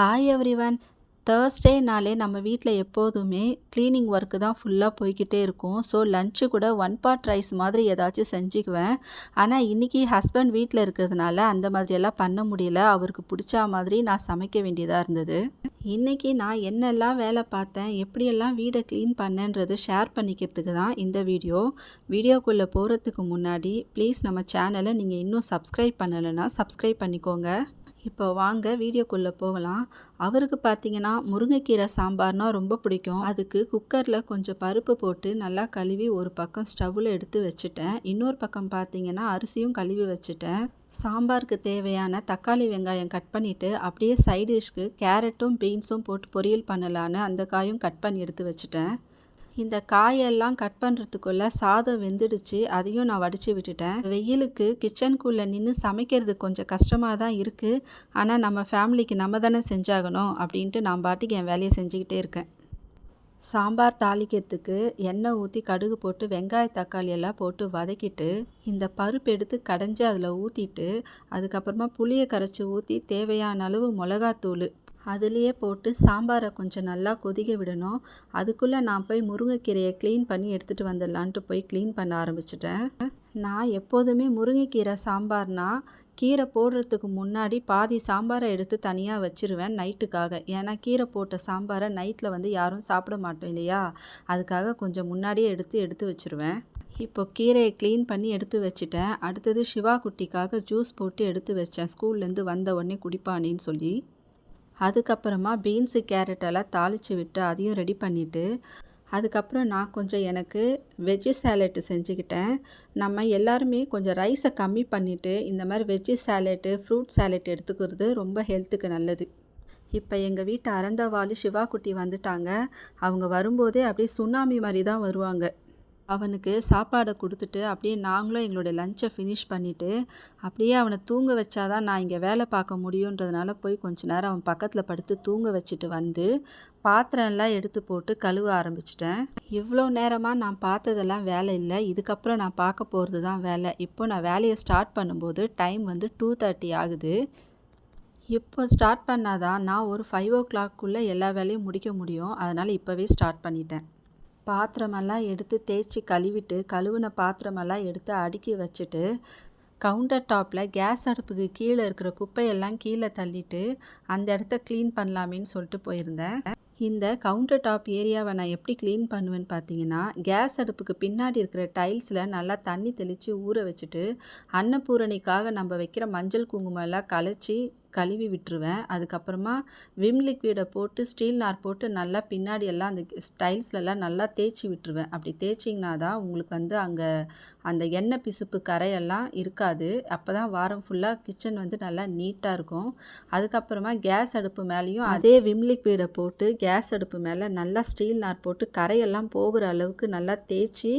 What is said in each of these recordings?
Hi everyone தேர்ஸ்டேனாலே நம்ம வீட்டில் எப்போதுமே க்ளீனிங் ஒர்க்கு தான் ஃபுல்லாக போய்கிட்டே இருக்கும். ஸோ லஞ்சு கூட ஒன் பாட் ரைஸ் மாதிரி ஏதாச்சும் செஞ்சுக்குவேன். ஆனால் இன்றைக்கி ஹஸ்பண்ட் வீட்டில் இருக்கிறதுனால அந்த மாதிரியெல்லாம் பண்ண முடியல. அவருக்கு பிடிச்ச மாதிரி நான் சமைக்க வேண்டியதாக இருந்தது. இன்றைக்கி நான் என்னெல்லாம் வேலை பார்த்தேன் எப்படியெல்லாம் வீடை க்ளீன் பண்ணேன்றது ஷேர் பண்ணிக்கிறதுக்கு தான் இந்த வீடியோ வீடியோக்குள்ளே போகிறதுக்கு முன்னாடி ப்ளீஸ் நம்ம சேனலை நீங்கள் இன்னும் சப்ஸ்கிரைப் பண்ணலைன்னா சப்ஸ்கிரைப் பண்ணிக்கோங்க. இப்போ வாங்க வீடியோக்குள்ளே போகலாம். அவருக்கு பார்த்தீங்கன்னா முருங்கைக்கீரை சாம்பார்னா ரொம்ப பிடிக்கும். அதுக்கு குக்கரில் கொஞ்சம் பருப்பு போட்டு நல்லா கழுவி ஒரு பக்கம் ஸ்டவ்வில் எடுத்து வச்சுட்டேன். இன்னொரு பக்கம் பார்த்தீங்கன்னா அரிசியும் கழுவி வச்சுட்டேன். சாம்பாருக்கு தேவையான தக்காளி வெங்காயம் கட் பண்ணிவிட்டு அப்படியே சைட் டிஷ்க்கு கேரட்டும் பீன்ஸும் போட்டு பொரியல் பண்ணலான்னு அந்த காயும் கட் பண்ணி எடுத்து வச்சுட்டேன். இந்த காயெல்லாம் கட் பண்ணுறதுக்குள்ளே சாதம் வெந்துடுச்சு. அதையும் நான் வடித்து விட்டுட்டேன். வெயிலுக்கு கிச்சனுக்குள்ளே நின்று சமைக்கிறது கொஞ்சம் கஷ்டமாக தான் இருக்குது ஆனால் நம்ம ஃபேமிலிக்கு நம்ம தானே செஞ்சாகணும் அப்படின்ட்டு நான் பாட்டுக்கு என் வேலையை செஞ்சுக்கிட்டே இருக்கேன். சாம்பார் தாளிக்கிறதுக்கு எண்ணெய் ஊற்றி கடுகு போட்டு வெங்காய தக்காளி எல்லாம் போட்டு வதக்கிட்டு இந்த பருப்பு எடுத்து கடைஞ்சி அதில் ஊற்றிட்டு அதுக்கப்புறமா புளியை கரைச்சி ஊற்றி தேவையான அளவு மிளகாத்தூள் அதுலேயே போட்டு சாம்பாரை கொஞ்சம் நல்லா கொதிக்க விடணும். அதுக்குள்ளே நான் போய் முருங்கைக்கீரையை க்ளீன் பண்ணி எடுத்துகிட்டு வந்துடலான்ட்டு போய் க்ளீன் பண்ண ஆரம்பிச்சிட்டேன். நான் எப்போதுமே முருங்கைக்கீரை சாம்பார்னால் கீரை போடுறதுக்கு முன்னாடி பாதி சாம்பாரை எடுத்து தனியாக வச்சுருவேன் நைட்டுக்காக. ஏன்னா கீரை போட்ட சாம்பாரை நைட்டில் வந்து யாரும் சாப்பிட மாட்டோம் இல்லையா? அதுக்காக கொஞ்சம் முன்னாடியே எடுத்து எடுத்து வச்சுருவேன். இப்போ கீரையை க்ளீன் பண்ணி எடுத்து வச்சுட்டேன். அடுத்தது சிவா குட்டிக்காக ஜூஸ் போட்டு எடுத்து வச்சேன். ஸ்கூல்லேருந்து வந்த உடனே குடிப்பானேன்னு சொல்லி. அதுக்கப்புறமா பீன்ஸு கேரட் எல்லாம் தாளித்து விட்டு அதையும் ரெடி பண்ணிவிட்டு அதுக்கப்புறம் நான் கொஞ்சம் எனக்கு வெஜ்ஜு சேலட்டு செஞ்சுக்கிட்டேன். நம்ம எல்லாருமே கொஞ்சம் ரைஸை கம்மி பண்ணிவிட்டு இந்த மாதிரி வெஜ்ஜு சேலட்டு ஃப்ரூட் சேலட் எடுத்துக்கிறது ரொம்ப ஹெல்த்துக்கு நல்லது. இப்போ எங்கள் வீட்டு அறந்தவாளி சிவா குட்டி வந்துட்டாங்க. அவங்க வரும்போதே அப்படியே சுனாமி மாதிரி தான் வருவாங்க. அவனுக்கு சாப்பாடை கொடுத்துட்டு அப்படியே நாங்களும் எங்களுடைய லஞ்சை ஃபினிஷ் பண்ணிவிட்டு அப்படியே அவனை தூங்க வச்சாதான் நான் இங்கே வேலை பார்க்க முடியுன்றதுனால போய் கொஞ்ச நேரம் அவன் பக்கத்தில் படுத்து தூங்க வச்சுட்டு வந்து பாத்திரம்லாம் எடுத்து போட்டு கழுவ ஆரம்பிச்சிட்டேன். இவ்வளோ நேரமாக நான் பார்த்ததெல்லாம் வேலை இல்லை. இதுக்கப்புறம் நான் பார்க்க போகிறது தான் வேலை. இப்போ நான் வேலையை ஸ்டார்ட் பண்ணும்போது டைம் வந்து டூ தேர்ட்டி ஆகுது. இப்போ ஸ்டார்ட் பண்ணாதான் நான் ஒரு ஃபைவ் ஓ கிளாக்குள்ளே எல்லா வேலையும் முடிக்க முடியும். அதனால் இப்போவே ஸ்டார்ட் பண்ணிட்டேன். பாத்திரமெல்லாம் எடுத்து தேய்ச்சி கழுவிட்டு கழுவின பாத்திரமெல்லாம் எடுத்து அடுக்கி வச்சுட்டு கவுண்டர் டாப்பில் கேஸ் அடுப்புக்கு கீழே இருக்கிற குப்பையெல்லாம் கீழே தள்ளிட்டு அந்த இடத்த க்ளீன் பண்ணலாமேன்னு சொல்லிட்டு போயிருந்தேன். இந்த கவுண்டர் டாப் ஏரியாவை நான் எப்படி க்ளீன் பண்ணுவேன்னு பார்த்தீங்கன்னா கேஸ் அடுப்புக்கு பின்னாடி இருக்கிற டைல்ஸில் நல்லா தண்ணி தெளித்து ஊற வச்சுட்டு அன்னபூரணிக்காக நம்ம வைக்கிற மஞ்சள் குங்குமம் எல்லாம் கலைச்சி கழுவி விட்டுருவேன். அதுக்கப்புறமா விம் லிக்விடை போட்டு ஸ்டீல் நார் போட்டு நல்லா பின்னாடி எல்லாம் அந்த ஸ்டைல்ஸ்லலாம் நல்லா தேய்ச்சி விட்டுருவேன். அப்படி தேய்ச்சிங்கன்னா தான் உங்களுக்கு வந்து அங்கே அந்த எண்ணெய் பிசுப்பு கரையெல்லாம் இருக்காது. அப்போ தான் வாரம் ஃபுல்லாக கிச்சன் வந்து நல்லா நீட்டாக இருக்கும். அதுக்கப்புறமா கேஸ் அடுப்பு மேலேயும் அதே விம் லிக்விடை போட்டு கேஸ் அடுப்பு மேலே நல்லா ஸ்டீல் நார் போட்டு கரையெல்லாம் போகிற அளவுக்கு நல்லா தேய்ச்சி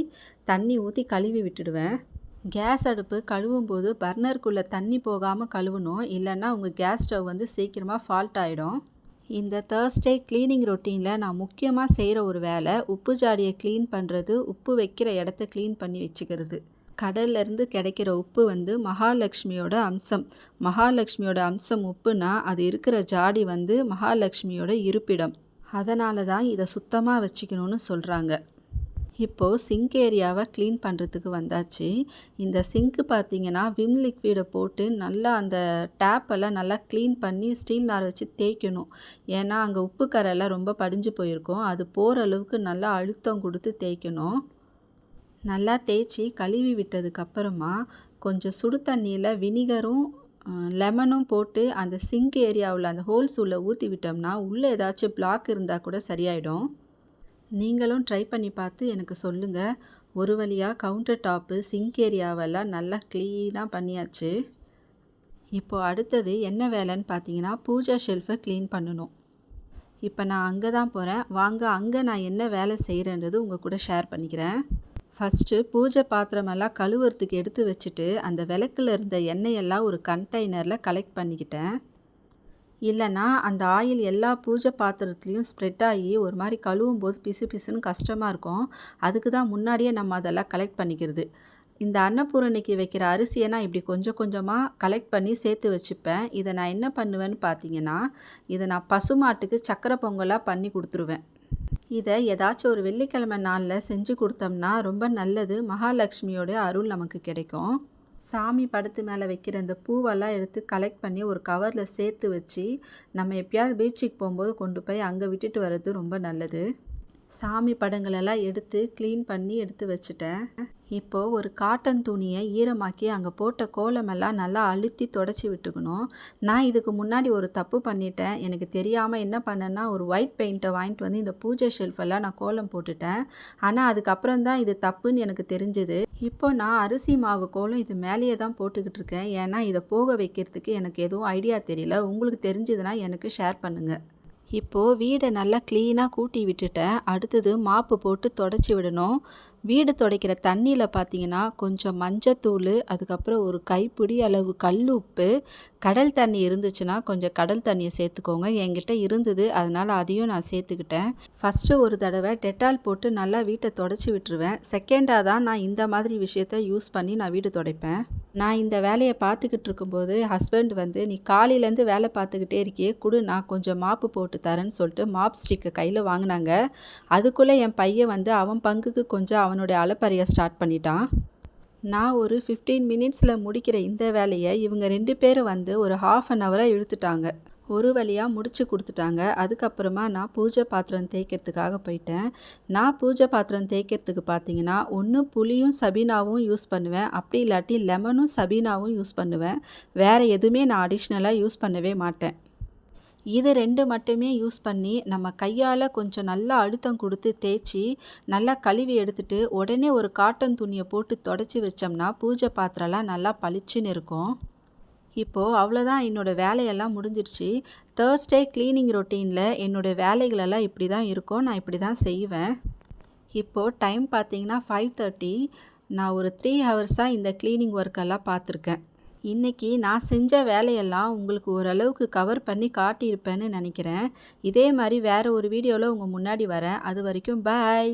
தண்ணி ஊற்றி கழுவி விட்டுடுவேன். கேஸ் அடுப்பு கழுவும் போது பர்னருக்குள்ளே தண்ணி போகாமல் கழுவணும். இல்லைன்னா உங்கள் கேஸ் ஸ்டவ் வந்து சீக்கிரமாக ஃபால்ட் ஆகிடும் இந்த தேர்ஸ்டே க்ளீனிங் ரொட்டீனில் நான் முக்கியமாக செய்கிற ஒரு வேலை உப்பு ஜாடியை க்ளீன் பண்ணுறது உப்பு வைக்கிற இடத்த க்ளீன் பண்ணி வச்சுக்கிறது. கடல்லேருந்து கிடைக்கிற உப்பு வந்து மகாலட்சுமியோட அம்சம். மகாலட்சுமியோட அம்சம் உப்புனா அது இருக்கிற ஜாடி வந்து மகாலட்சுமியோட இருப்பிடம். அதனால தான் இதை சுத்தமாக வச்சுக்கணும்னு சொல்கிறாங்க இப்போது சிங்க் ஏரியாவை க்ளீன் பண்ணுறதுக்கு வந்தாச்சு. இந்த சிங்க்கு பார்த்தீங்கன்னா விம் லிக்விடை போட்டு நல்லா அந்த டேப்பெல்லாம் நல்லா க்ளீன் பண்ணி ஸ்டீல் நார் வச்சு தேய்க்கணும். ஏன்னா அங்கே உப்பு கரெல்லாம் ரொம்ப படிஞ்சு போயிருக்கும். அது போகிற அளவுக்கு நல்லா அழுத்தம் கொடுத்து தேய்க்கணும். நல்லா தேய்ச்சி கழுவி விட்டதுக்கப்புறமா கொஞ்சம் சுடு தண்ணியில் வினிகரும் லெமனும் போட்டு அந்த சிங்க் ஏரியாவில் அந்த ஹோல்ஸ் உள்ளே ஊற்றி விட்டோம்னா உள்ளே ஏதாச்சும் பிளாக் இருந்தால் கூட சரியாயிடும். நீங்களும் ட்ரை பண்ணி பார்த்து எனக்கு சொல்லுங்கள் ஒரு வழியாக கவுண்டர் டாப்பு சிங்க் ஏரியாவெல்லாம் நல்லா க்ளீனாக பண்ணியாச்சு. இப்போது அடுத்தது என்ன வேலைன்னு பார்த்தீங்கன்னா பூஜா ஷெல்ஃபை க்ளீன் பண்ணணும். இப்போ நான் அங்கே தான் போகிறேன் வாங்க அங்கே நான் என்ன வேலை செய்கிறேன்றது உங்கள் கூட ஷேர் பண்ணிக்கிறேன். ஃபஸ்ட்டு பூஜை பாத்திரமெல்லாம் கழுவுறதுக்கு எடுத்து வச்சுட்டு அந்த விளக்கில் இருந்த எண்ணெயெல்லாம் ஒரு கண்டெய்னரில் கலெக்ட் பண்ணிக்கிட்டேன். இல்லைன்னா அந்த ஆயில் எல்லா பூஜை பாத்திரத்துலேயும் ஸ்ப்ரெட் ஆகி ஒரு மாதிரி கழுவும் போது பிசு பிசுன்னு கஷ்டமாக இருக்கும். அதுக்கு தான் முன்னாடியே நம்ம அதெல்லாம் கலெக்ட் பண்ணிக்கிறது. இந்த அன்னபூரணிக்கு வைக்கிற அரிசியை நான் இப்படி கொஞ்சம் கொஞ்சமாக கலெக்ட் பண்ணி சேர்த்து வச்சுப்பேன். இதை நான் என்ன பண்ணுவேன்னு பார்த்தீங்கன்னா இதை நான் பசுமாட்டுக்கு சக்கரை பொங்கலாக பண்ணி கொடுத்துருவேன். இதை ஏதாச்சும் ஒரு வெள்ளிக்கிழமை நாளில் செஞ்சு கொடுத்தோம்னா ரொம்ப நல்லது. மகாலட்சுமியோடைய அருள் நமக்கு கிடைக்கும். சாமி படத்து மேலே வைக்கிற அந்த பூவெல்லாம் எடுத்து கலெக்ட் பண்ணி ஒரு கவரில் சேர்த்து வச்சு நம்ம எப்பயாவது பீச்சுக்கு போகும்போது கொண்டு போய் அங்கே விட்டுட்டு வர்றது ரொம்ப நல்லது. சாமி படங்களெல்லாம் எடுத்து க்ளீன் பண்ணி எடுத்து வச்சுட்டேன். இப்போது ஒரு காட்டன் துணியை ஈரமாக்கி அங்கே போட்ட கோலமெல்லாம் நல்லா அழுத்தி தொடச்சி விட்டுக்கணும். நான் இதுக்கு முன்னாடி ஒரு தப்பு பண்ணிட்டேன். எனக்கு தெரியாமல் என்ன பண்ணேன்னா ஒரு ஒயிட் பெயிண்ட்டை வாங்கிட்டு வந்து இந்த பூஜை ஷெல்ஃபெல்லாம் நான் கோலம் போட்டுட்டேன். ஆனால் அதுக்கப்புறம் தான் இது தப்புன்னு எனக்கு தெரிஞ்சுது. இப்போ நான் அரிசி மாவு கோலம் இது மேலேயே தான் போட்டுக்கிட்டு இருக்கேன். ஏன்னா இதை போக வைக்கிறதுக்கு எனக்கு எதுவும் ஐடியா தெரியல. உங்களுக்கு தெரிஞ்சதுன்னா எனக்கு ஷேர் பண்ணுங்கள் இப்போது வீடை நல்லா க்ளீனாக கூட்டி விட்டுட்டேன். அடுத்தது மாப்பு போட்டு தொடச்சி விடணும். வீடு துடைக்கிற தண்ணியில் பார்த்தீங்கன்னா கொஞ்சம் மஞ்சத்தூள் அதுக்கப்புறம் ஒரு கைப்பிடி அளவு கல் உப்பு கடல் தண்ணி இருந்துச்சுன்னா கொஞ்சம் கடல் தண்ணியை சேர்த்துக்கோங்க. என்கிட்ட இருந்தது அதனால் அதையும் நான் சேர்த்துக்கிட்டேன். ஃபஸ்ட்டு ஒரு தடவை டெட்டால் போட்டு நல்லா வீட்டை தொடச்சி விட்டுருவேன். செகண்டாக தான் நான் இந்த மாதிரி விஷயத்த யூஸ் பண்ணி நான் வீடு துடைப்பேன். நான் இந்த வேலையை பார்த்துக்கிட்டு இருக்கும்போது ஹஸ்பண்ட் வந்து நீ காலையிலேருந்து வேலை பார்த்துக்கிட்டே இருக்கியே கொடு நான் கொஞ்சம் மாப்பு போட்டு தரேன்னு சொல்லிட்டு மாப் ஸ்டிக்கை கையில் வாங்கினாங்க. அதுக்குள்ளே என் பையன் வந்து அவன் பங்குக்கு கொஞ்சம் அவனுடைய அலப்பறையை ஸ்டார்ட் பண்ணிட்டான். நான் ஒரு ஃபிஃப்டீன் மினிட்ஸில் முடிக்கிற இந்த வேலையை இவங்க ரெண்டு பேரும் வந்து ஒரு ஹாஃப் அன் ஹவராக இழுத்துட்டாங்க. ஒரு வழியாக முடித்து கொடுத்துட்டாங்க. அதுக்கப்புறமா நான் பூஜை பாத்திரம் தேய்க்கிறதுக்காக போயிட்டேன். நான் பூஜை பாத்திரம் தேய்க்கிறதுக்கு பார்த்தீங்கன்னா ஒன்று புளியும் சபீனாவும் யூஸ் பண்ணுவேன். அப்படி இல்லாட்டி லெமனும் சபீனாவும் யூஸ் பண்ணுவேன். வேறு எதுவுமே நான் அடிஷ்னலாக யூஸ் பண்ணவே மாட்டேன். இது ரெண்டு மட்டுமே யூஸ் பண்ணி நம்ம கையால் கொஞ்சம் நல்லா அழுத்தம் கொடுத்து தேய்ச்சி நல்லா கழுவி எடுத்துட்டு உடனே ஒரு காட்டன் துணியை போட்டு தொடச்சி வச்சோம்னா பூஜை பாத்திரம்லாம் நல்லா பளிச்சுன்னு இருக்கும். இப்போது அவ்வளோதான் என்னோடய வேலையெல்லாம் முடிஞ்சிருச்சு. தேர்ஸ்டே க்ளீனிங் ரொட்டீனில் என்னோடய வேலைகளெல்லாம் இப்படி தான் இருக்கும். நான் இப்படி தான் செய்வேன். இப்போது டைம் பார்த்தீங்கன்னா ஃபைவ் தேர்ட்டி நான் ஒரு த்ரீ ஹவர்ஸாக இந்த க்ளீனிங் ஒர்க்கெல்லாம் பார்த்துருக்கேன் இன்றைக்கி நான் செஞ்ச வேலையெல்லாம் உங்களுக்கு ஓரளவுக்கு கவர் பண்ணி காட்டியிருப்பேன்னு நினைக்கிறேன். இதே மாதிரி வேறு ஒரு வீடியோவில் உங்கள் முன்னாடி வரேன். அது வரைக்கும் பாய்